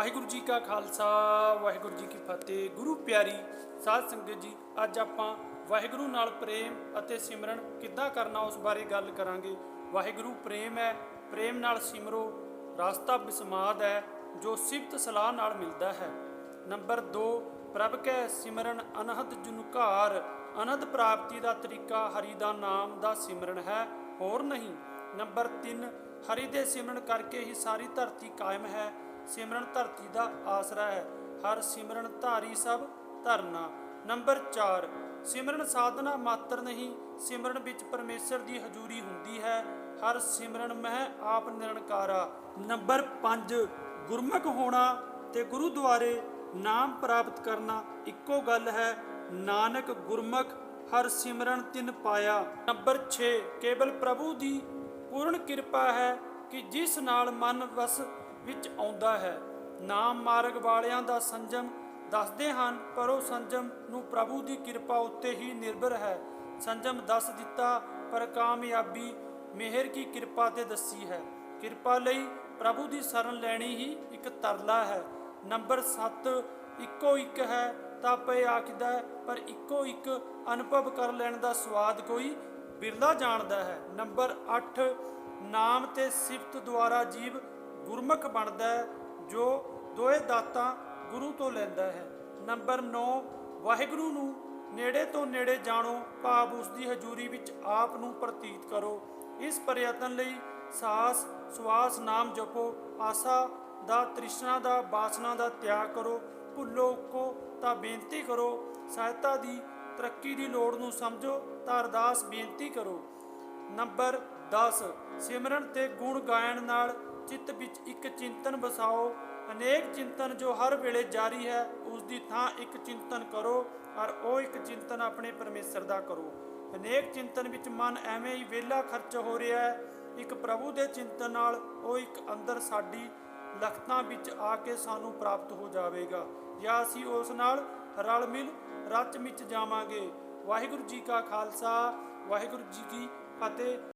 ਵਾਹਿਗੁਰੂ ਜੀ ਕਾ ਖਾਲਸਾ, ਵਾਹਿਗੁਰੂ ਜੀ ਕੀ ਫਤਿਹ। ਗੁਰੂ ਪਿਆਰੀ ਸਾਧ ਸੰਗਤ ਜੀ, ਅੱਜ ਆਪਾਂ ਵਾਹਿਗੁਰੂ ਨਾਲ ਪ੍ਰੇਮ ਅਤੇ ਸਿਮਰਨ ਕਿੱਦਾਂ ਕਰਨਾ ਉਸ ਬਾਰੇ ਗੱਲ ਕਰਾਂਗੇ। ਵਾਹਿਗੁਰੂ ਪ੍ਰੇਮ ਹੈ, ਪ੍ਰੇਮ ਨਾਲ ਸਿਮਰੋ, ਰਾਸਤਾ ਬਿਸਮਾਦ ਹੈ, ਜੋ ਸਿਫਤ ਸਲਾਹ ਨਾਲ ਮਿਲਦਾ ਹੈ। ਨੰਬਰ 2 ਪ੍ਰਭ ਕੈ ਸਿਮਰਨ ਅਨਹਦ ਜੁਨਕਾਰ, ਅਨਹਦ ਪ੍ਰਾਪਤੀ ਦਾ ਤਰੀਕਾ ਹਰੀ ਦਾ ਨਾਮ ਦਾ ਸਿਮਰਨ ਹੈ, ਹੋਰ ਨਹੀਂ। ਨੰਬਰ 3 ਹਰੀ ਦੇ ਸਿਮਰਨ ਕਰਕੇ ਹੀ ਸਾਰੀ ਧਰਤੀ ਕਾਇਮ ਹੈ ਸਿਮਰਨ ਧਰਤੀ ਦਾ ਆਸਰਾ ਹੈ। ਹਰ ਸਿਮਰਨ ਧਾਰੀ ਸਭ ਧਰਨਾ। ਨੰਬਰ 4 ਸਿਮਰਨ ਸਾਧਨਾ ਮਾਤਰ ਨਹੀਂ। ਸਿਮਰਨ ਵਿੱਚ ਪਰਮੇਸ਼ਰ ਦੀ ਹਜ਼ੂਰੀ ਹੁੰਦੀ ਹੈ। ਹਰ ਸਿਮਰਨ ਮਹਿ ਆਪ ਨਿਰੰਕਾਰਾ ਨੰਬਰ 5 ਗੁਰਮੁਖ ਹੋਣਾ ਤੇ ਗੁਰੂ ਦੁਆਰੇ ਨਾਮ ਪ੍ਰਾਪਤ ਕਰਨਾ ਇੱਕੋ ਗੱਲ ਹੈ। ਨਾਨਕ ਗੁਰਮੁਖ ਹਰ ਸਿਮਰਨ ਤਿਨ ਪਾਇਆ। ਨੰਬਰ 6 ਕੇਵਲ ਪ੍ਰਭੂ ਦੀ ਪੂਰਨ ਕਿਰਪਾ ਹੈ ਕਿ ਜਿਸ ਨਾਲ ਮਨ ਵਸ ਵਿੱਚ ਆਉਂਦਾ ਹੈ। ਨਾਮ ਮਾਰਗ ਵਾਲਿਆਂ ਦਾ ਸੰਜਮ ਦੱਸਦੇ ਹਨ ਪਰ ਉਹ ਸੰਜਮ ਨੂੰ ਪ੍ਰਭੂ ਦੀ ਕਿਰਪਾ ਉੱਤੇ ਹੀ ਨਿਰਭਰ ਹੈ। ਸੰਜਮ ਦੱਸ ਦਿੱਤਾ ਪਰ ਕਾਮਯਾਬੀ ਮਿਹਰ ਕੀ ਕਿਰਪਾ ਤੇ ਦੱਸੀ ਹੈ। ਕਿਰਪਾ ਲਈ ਪ੍ਰਭੂ ਦੀ ਸ਼ਰਨ ਲੈਣੀ ਹੀ ਇੱਕ ਤਰਲਾ ਹੈ। ਨੰਬਰ 7 ਇੱਕੋ ਇੱਕ ਹੈ ਤਾਂ ਪਏ ਆਖਦਾ ਹੈ, ਪਰ ਇੱਕੋ ਇੱਕ ਅਨੁਭਵ ਕਰ ਲੈਣ ਦਾ ਸਵਾਦ ਕੋਈ ਬਿਰਲਾ ਜਾਣਦਾ ਹੈ। ਨੰਬਰ 8 ਨਾਮ ਤੇ ਸਿਫਤ ਦੁਆਰਾ ਜੀਵ ਗੁਰਮੁਖ ਬਣਦਾ ਹੈ, ਜੋ ਦੋਏ ਦਾਤਾਂ ਗੁਰੂ ਤੋਂ ਲੈਂਦਾ ਹੈ। ਨੰਬਰ 9 ਵਾਹਿਗੁਰੂ ਨੂੰ ਨੇੜੇ ਤੋਂ ਨੇੜੇ ਜਾਣੋ, ਭਾਵ ਉਸ ਦੀ ਹਜ਼ੂਰੀ ਵਿੱਚ ਆਪ ਨੂੰ ਪ੍ਰਤੀਤ ਕਰੋ। ਇਸ ਪ੍ਰਯਤਨ ਲਈ ਸਾਸ ਸਵਾਸ ਨਾਮ ਜਪੋ, ਆਸਾ ਦਾ, ਤ੍ਰਿਸ਼ਨਾ ਦਾ, ਬਾਸਨਾ ਦਾ ਤਿਆਗ ਕਰੋ, ਭੁੱਲੋ ਕੋ ਤਾਂ ਬੇਨਤੀ ਕਰੋ, ਸਹਾਇਤਾ ਦੀ ਤਰੱਕੀ ਦੀ ਲੋੜ ਨੂੰ ਸਮਝੋ, ਤਾਂ ਅਰਦਾਸ ਬੇਨਤੀ ਕਰੋ। ਨੰਬਰ 10 ਸਿਮਰਨ ਤੇ ਗੁਣ ਗਾਇਨ ਨਾਲ ਚਿੱਤ ਵਿੱਚ ਇੱਕ ਚਿੰਤਨ ਵਸਾਓ। ਅਨੇਕ ਚਿੰਤਨ ਜੋ ਹਰ ਵੇਲੇ ਜਾਰੀ ਹੈ ਉਸ ਦੀ ਥਾਂ ਇੱਕ ਚਿੰਤਨ ਕਰੋ ਔਰ ਉਹ ਇੱਕ ਚਿੰਤਨ ਆਪਣੇ ਪਰਮੇਸ਼ਰ ਦਾ ਕਰੋ। ਅਨੇਕ ਚਿੰਤਨ ਵਿੱਚ ਮਨ ਐਵੇਂ ਹੀ ਵਿਹਲਾ ਖਰਚ ਹੋ ਰਿਹਾ ਹੈ। ਇੱਕ ਪ੍ਰਭੂ ਦੇ ਚਿੰਤਨ ਨਾਲ ਉਹ ਇੱਕ ਅੰਦਰ ਸਾਡੀ ਲਖਤਾਂ ਵਿੱਚ ਆ ਕੇ ਸਾਨੂੰ ਪ੍ਰਾਪਤ ਹੋ ਜਾਵੇਗਾ। ਜਾਂ ਅਸੀਂ ਉਸ ਨਾਲ ਰਲ ਮਿਲ ਰਚ ਵਿੱਚ ਜਾਵਾਂਗੇ। ਵਾਹਿਗੁਰੂ ਜੀ ਕਾ ਖਾਲਸਾ, ਵਾਹਿਗੁਰੂ ਜੀ ਕੀ ਫਤਿਹ।